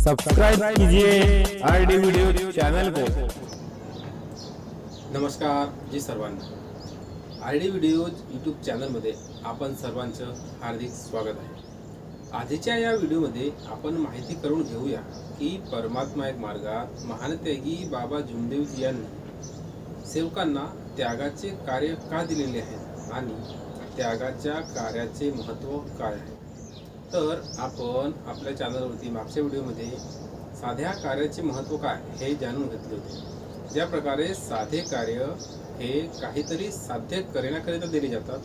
Subscribe कीजिए R D video channel को। नमस्कार जी सर्वांना। आरडी डी व्हिडिओज यूट्यूब चॅनलमध्ये आपण सर्वांचं हार्दिक स्वागत आहे. आधीच्या या व्हिडिओमध्ये आपण माहिती करून घेऊया की परमात्मा एक मार्गात महान त्यागी बाबा जुमदेवजी यांनी सेवकांना त्यागाचे कार्य का दिलेले आहे आणि त्यागाच्या कार्याचे महत्त्व काय आहे? तर आपण आपल्या चॅनलवरती मागच्या व्हिडिओमध्ये साध्या कार्याचे महत्त्व काय हे जाणून घेतले होते. ज्या प्रकारे साधे कार्य हे काहीतरी साध्य करण्याकरिता दिले जातात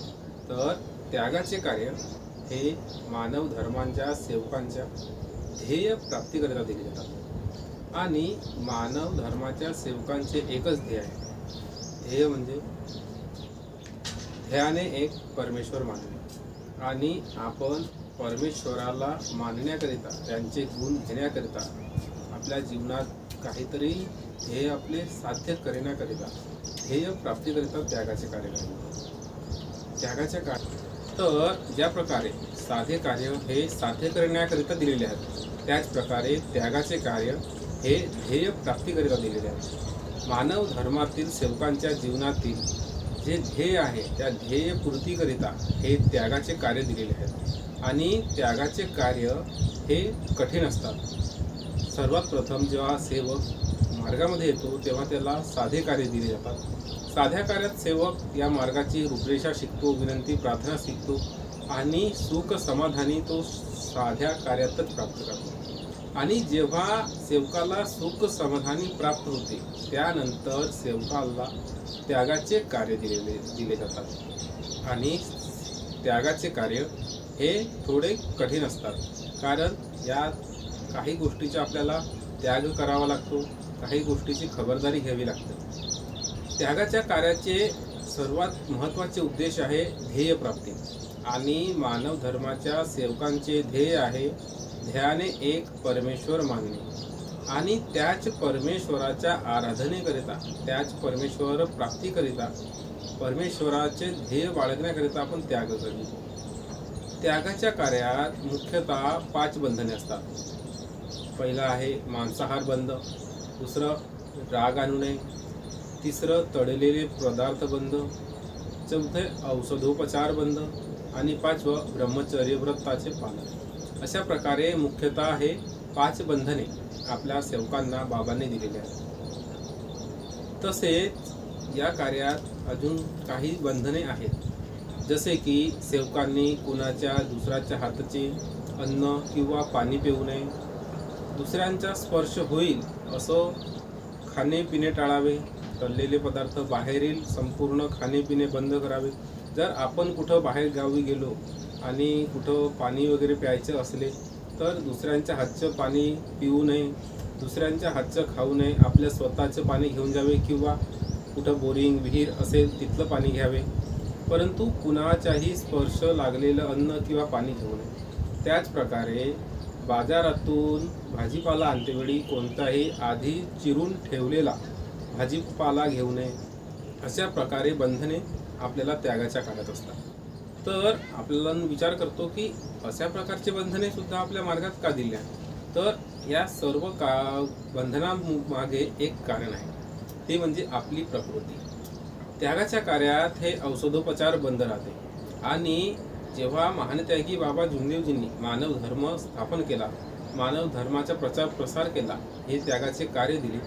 तर त्यागाचे कार्य हे मानव धर्मांच्या सेवकांच्या ध्येय प्राप्तीकरिता दिले जातात. आणि मानव धर्माच्या सेवकांचे एकच ध्येय आहे. ध्येय म्हणजे ध्येयाने एक परमेश्वर मानले आणि आपण परमेश्वराला मानण्याकरिता त्यांचे गुण घेण्याकरिता आपल्या जीवनात काहीतरी ध्येय आपले साध्य करण्याकरिता ध्येय प्राप्तीकरिता त्यागाचे कार्य करतात त्यागाचे कार्य तर ज्या प्रकारे साधे कार्य हे साध्य करण्याकरिता दिलेले आहेत. त्याचप्रकारे त्यागाचे कार्य हे ध्येय प्राप्तीकरिता दिलेले आहे मानव धर्मातील सेवकांच्या जीवनातील जे ध्येय आहे त्या ध्येय पूर्तीकरिता हे त्यागाचे कार्य दिलेले आहेत. आणि त्यागाचे कार्य हे कठीण असतात. सर्वात प्रथम जेव्हा सेवक मार्गामध्ये येतो तेव्हा त्याला साधे कार्य दिले जातात. साध्या कार्यात सेवक या मार्गाची रूपरेषा शिकतो विनंती प्रार्थना शिकतो आणि सुख समाधानी तो साध्या कार्यातच प्राप्त करतो. आणि जेव्हा सेवकाला सुख समाधानी प्राप्त होते त्यानंतर सेवकाला त्यागाचे कार्य दिलेले दिले जातात. आणि त्यागाचे कार्य हे थोडे कठीण असतात. कारण या काही गोष्टीचा आपल्याला त्याग करावा लागतो काही गोष्टीची खबरदारी घ्यावी लागते. त्यागाच्या कार्याचे सर्वात महत्त्वाचे उद्देश आहे ध्येयप्राप्ती आणि मानव धर्माच्या सेवकांचे ध्येय आहे ध्येयाने एक परमेश्वर मानणे. आणि त्याच परमेश्वराच्या आराधनेकरिता त्याच परमेश्वर प्राप्तीकरिता परमेश्वराचे ध्येय बाळगण्याकरिता आपण त्याग करतो त्यागाच्या कार्यात मुख्यतः पाच बंधने असतात. पहिलं आहे मांसाहार बंद दुसरं राग आणू नये तिसरं तळलेले पदार्थ बंद चौथे औषधोपचार बंद आणि पाचवं ब्रह्मचर्य व्रताचे पालन. अशा प्रकारे मुख्यतः हे पाच बंधने आपल्या सेवकांना बाबांनी दिलेली आहेत. तसेच या कार्यात अजून काही बंधने आहेत. जसे की सेवकांनी कुणाच्या दुसऱ्याच्या हाताचे अन्न किंवा पाणी पिऊ नये. दुसऱ्यांचा स्पर्श होईल असं खाणे पिणे टाळावे. तळलेले पदार्थ बाहेरील संपूर्ण खाणे पिणे बंद करावे. जर आपण कुठं बाहेर गावी गेलो आणि कुठं पाणी वगैरे प्यायचं असले तर दुसऱ्यांच्या हातचं पाणी पिऊ नये दुसऱ्यांच्या हातचं खाऊ नये आपल्या स्वतःचं पाणी घेऊन जावे किंवा कुठं बोरिंग विहीर असेल तिथलं पाणी घ्यावे. परंतु कुणाच्याही स्पर्श लागलेलं अन्न किंवा पाणी घेऊ नये. त्याचप्रकारे बाजारातून भाजीपाला आणतेवेळी कोणताही आधी चिरून ठेवलेला भाजीपाला घेऊ नये. अशा प्रकारे बंधने आपल्याला त्यागाच्या काढत असतात. तर आपल्याला विचार करतो की अशा प्रकारचे बंधने सुद्धा आपल्या मार्गात का दिल्या? तर या सर्व का बंधनामागे एक कारण आहे. ते म्हणजे आपली प्रकृती. त्यागाच्या कार्यात हे औषधोपचार बंद राहते. आणि जेव्हा महानत्यागी बाबा जुमदेवजींनी मानव धर्म स्थापन केला मानव धर्माचा प्रचार प्रसार केला हे त्यागाचे कार्य दिले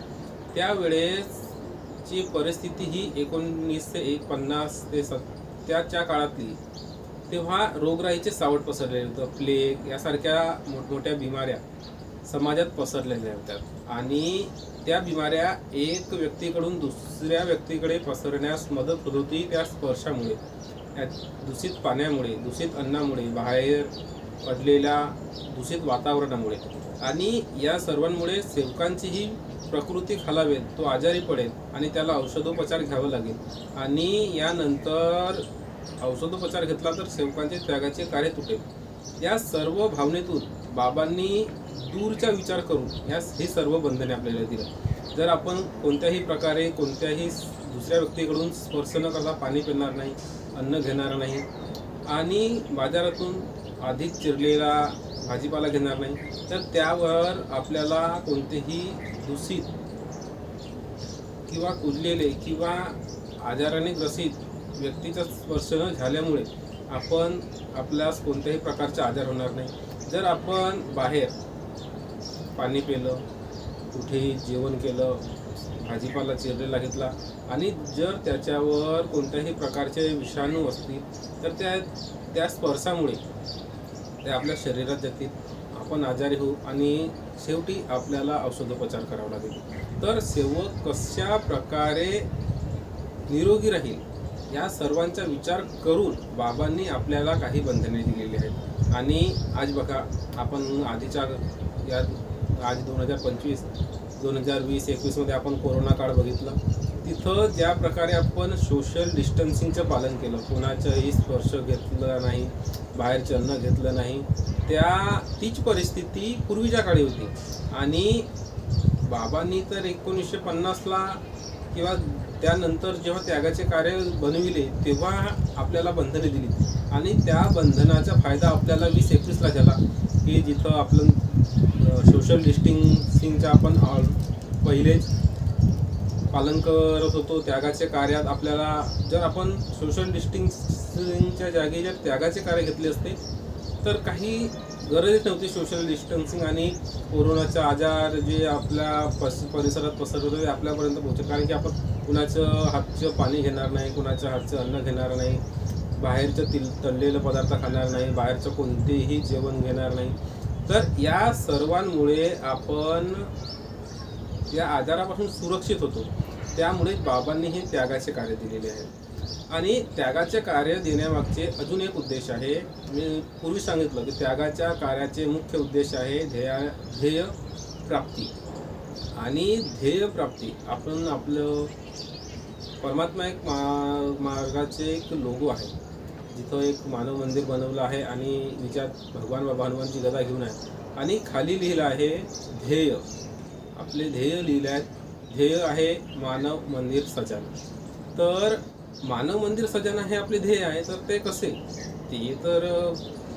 त्यावेळेसची परिस्थिती ही एकोणीसशे एक पन्नास ते सत्याच्या काळातली. तेव्हा रोगराईचे सावट पसरलेले होतं. प्लेग यासारख्या मोठमोठ्या बिमाऱ्या समाजात पसरलेल्या होत्या. आणि त्या बिमाऱ्या एक व्यक्तीकडून दुसऱ्या व्यक्तीकडे पसरण्यास मदत होत होती त्या स्पर्शामुळे. त्या दूषित पाण्यामुळे दूषित अन्नामुळे बाहेर पडलेल्या दूषित वातावरणामुळे. आणि या सर्वांमुळे सेवकांचीही प्रकृती खालावेल तो आजारी पडेल आणि त्याला औषधोपचार घ्यावं लागेल. आणि यानंतर औषधोपचार घेतला तर सेवकांचे त्यागाचे कार्य तुटेल. या सर्व भावनेतून बाबांनी दूरचा विचार करून या हे सर्व बंधने आपल्याला दिलं जर आपण कोणत्याही प्रकारे कोणत्याही दुसऱ्या व्यक्तीकडून स्पर्श न करता पाणी पिणार नाही अन्न घेणार नाही आणि बाजारातून अधिक चिरलेला भाजीपाला घेणार नाही तर त्यावर आपल्याला कोणतेही दूषित किंवा कुजलेले किंवा आजाराने ग्रसित व्यक्तीचा स्पर्श न झाल्यामुळे आपण आपल्यास कोणत्याही प्रकारचे आजार होणार नाही. जर आपण बाहेर पाणी पिलं कुठेही जेवण केलं भाजीपाला चिरलेला घेतला आणि जर त्याच्यावर कोणत्याही प्रकारचे विषाणू असतील तर त्या त्या स्पर्शामुळे ते आपल्या शरीरात जातील. आपण आजारी होऊ आणि शेवटी आपल्याला औषधोपचार करावा लागेल. तर सेवक कशा प्रकारे निरोगी राहील? या सर्वांचा विचार करून बाबांनी आपल्याला काही बंधने दिलेली आहेत. आणि आज बघा आपण आधीच्या या आज दोन हजार पंचवीस दोन हजार वीस एकवीसमध्ये आपण कोरोना काळ बघितला. तिथं ज्या प्रकारे आपण सोशल डिस्टन्सिंगचं पालन केलं कोणाचंही स्पर्श घेतलं नाही बाहेर अन्न घेतलं नाही त्या तीच परिस्थिती पूर्वीच्या काळी होती. आणि बाबांनी तर एकोणीसशे पन्नासला किंवा त्यानंतर जेव्हा त्यागाचे कार्य बनविले तेव्हा आपल्याला बंधने दिली. आणि त्या बंधनाचा फायदा आपल्याला वीस एकवीसला झाला की जिथं आपलं सोशल डिस्टिंगसिंगचं आपण ऑल पहिलेच पालन करत होतो त्यागाचे कार्यात आपल्याला जर आपण सोशल डिस्टिंगच्या जागी जर त्यागाचे कार्य घेतले असते तर काही गरजच नव्हती सोशल डिस्टन्सिंग आणि कोरोनाचा आजार जे आपल्या पस परिसरात पसरत होते ते आपल्यापर्यंत पोहोचत कारण की आपण कुणाचं हातचं पाणी घेणार नाही कुणाच्या हातचं अन्न घेणार नाही बाहेरचं तिल तळलेलं पदार्थ खाणार नाही बाहेरचं कोणतेही जेवण घेणार नाही. तर या सर्वांमुळे आपण या आजारापासून सुरक्षित होतो. त्यामुळे बाबांनी हे त्यागाचे कार्य दिलेले आहे. आणि त्यागाचे कार्य देण्यामागचे अजून एक उद्देश आहे. मी पूर्वी सांगितलं की त्यागाच्या कार्याचे मुख्य उद्देश आहे ध्येया ध्येय प्राप्ती. आणि ध्येय प्राप्ती आपण आपलं परमात्मा एक मा मार्गाचे एक लोगो आहे. जिथं एक मानव मंदिर बनवलं आहे आणि विचार भगवान बाबा हनुमानची गदा घेऊन आहे. आणि खाली लिहिलं आहे ध्येय. आपले ध्येय लिहिलं आहे ध्येय आहे मानव मंदिर सजाना तर मानव मंदिर सजाना हे आपले ध्येय आहे तर ते कसे? ते तर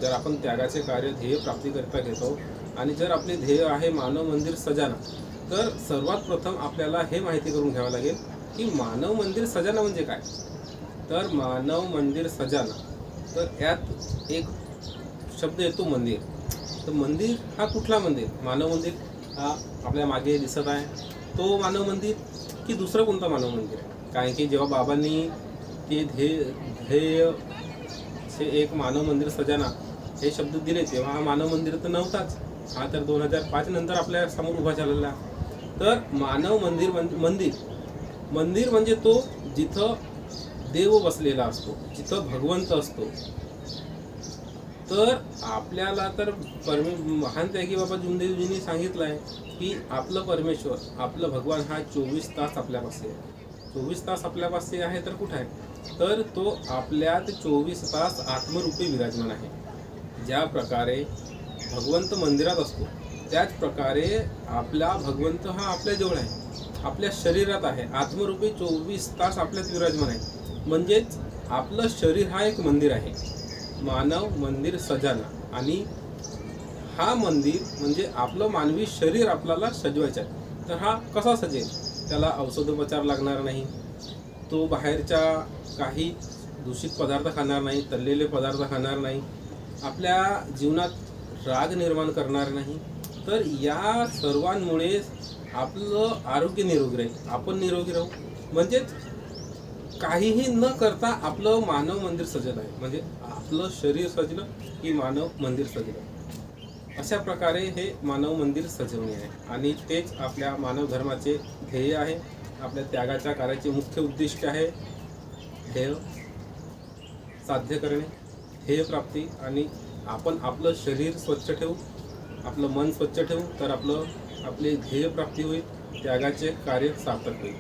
जर आपण त्यागाचे कार्य ध्येय प्राप्तीकरिता घेतो आणि जर आपले ध्येय आहे मानव मंदिर सजाना तर सर्वात प्रथम आपल्याला हे माहिती करून घ्यावं लागेल की मानव मंदिर सजाना म्हणजे काय? तर मानव मंदिर सजाना तर यात एक शब्द येतो मंदिर. तर मंदिर हा कुठला मंदिर? मानव मंदिर हा आपल्या मागे दिसत आहे. तो मानव मंदिर की दुसरं कोणतं मानव मंदिर आहे? कारण की जेव्हा बाबांनी ते ध्येय ध्येय हे एक मानव मंदिर सजाना हे शब्द दिले तेव्हा हा मानव मंदिर तर नव्हताच. हा तर दोन हजार पाच नंतर आपल्यासमोर उभा झालेला. तर मानव मंदिर मंदिर मंदिर म्हणजे तो जिथं देव बसलेला असतो जिथं भगवंत असतो. तर आपल्याला तर परमे महान त्यागी बाबा जुमदेवजींनी सांगितलं आहे की आपलं परमेश्वर आपलं भगवान हा चोवीस तास आपल्यापाशी आहे. चोवीस तास आपल्यापाशी आहे तर कुठं आहे? तर तो आपल्यात चोवीस तास आत्मरूपी विराजमान आहे. ज्या प्रकारे भगवंत मंदिरात असतो त्याच प्रकारे आपला भगवंत हा आपल्या जवळ आहे. आपल्या शरीरात आहे. आत्मरूपी चोवीस तास आपल्यात विराजमान आहे. म्हणजेच आपलं शरीर हा एक मंदिर आहे. मानव मंदिर सजाना. आणि हा मंदिर म्हणजे आपलं मानवी शरीर आपल्याला सजवायचं आहे. तर हा कसा सजेल? त्याला औषधोपचार लागणार नाही. तो बाहेरच्या काही दूषित पदार्थ खाणार नाही तळलेले पदार्थ खाणार नाही आपल्या जीवनात राग निर्माण करणार नाही तर या सर्वांमुळे आपलं आरोग्य निरोगी राहील. आपण निरोगी राहू. म्हणजेच काहीही न करता आपलं मानव मंदिर सजत आहे. म्हणजे आपलं शरीर सजलं की मानव मंदिर सजलं अशा प्रकारे हे मानव मंदिर सजवणे आहे. आणि तेच आपल्या मानव धर्माचे ध्येय आहे. आपल्या त्यागाच्या कार्याचे मुख्य उद्दिष्ट आहे. ध्येय साध्य करणे ध्येय प्राप्ती आणि आपण आपलं शरीर स्वच्छ ठेवू आपलं मन स्वच्छ ठेवू तर आपलं आपली ध्येय प्राप्ती होईल त्यागाचे कार्य सार्थक होईल.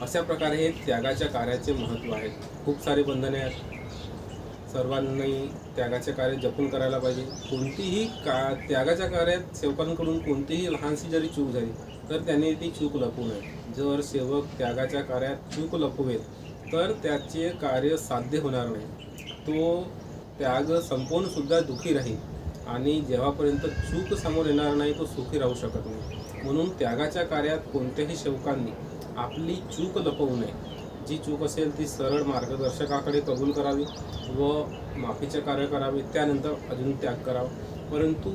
अशा प्रकारे हे त्यागाच्या कार्याचे महत्त्व आहे. खूप सारे बंधने आहेत. सर्वांनी त्यागाचे कार्य जपून करायला पाहिजे. कोणतीही का त्यागाच्या कार्यात सेवकांकडून कोणतीही लहानशी जरी चूक झाली तर त्याने ती चूक लपू नये. जर सेवक त्यागाच्या कार्यात चूक लपवेल तर त्याचे कार्य साध्य होणार नाही. तो त्याग संपवूनसुद्धा दुखी राहील आणि जेव्हापर्यंत चूक समोर येणार नाही तो सुखी राहू शकत नाही. म्हणून त्यागाच्या कार्यात कोणत्याही सेवकांनी आपली चूक लपवू नये. जी चूक असेल ती सरळ मार्गदर्शकाकडे कबूल करावी व माफीचे कार्य करावे. त्यानंतर अजून त्याग करावा. परंतु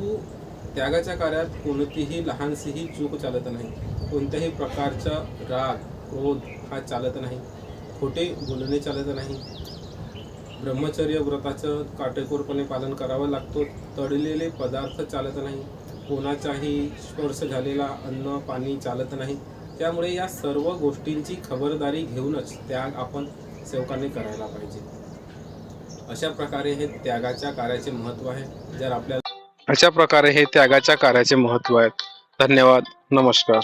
त्यागाच्या कार्यात कोणतीही लहानशीही चूक चालत नाही. कोणत्याही प्रकारचा राग क्रोध हा चालत नाही. खोटे बोलणे चालत नाही. ब्रह्मचर्य व्रताचं काटेकोरपणे पालन करावं लागतो. तळलेले पदार्थ चालत नाही. कोणाचाही स्पर्श झालेला अन्न पाणी चालत नाही. त्यामुळे या सर्व गोष्टींची खबरदारी घेऊनच त्याग आपण सेवकांनी करायला पाहिजे. अशा प्रकारे हे त्यागाच्या कार्याचे महत्त्व आहे. जर आपल्याला अशा प्रकारे हे त्यागाच्या कार्याचे महत्त्व आहे. धन्यवाद. नमस्कार.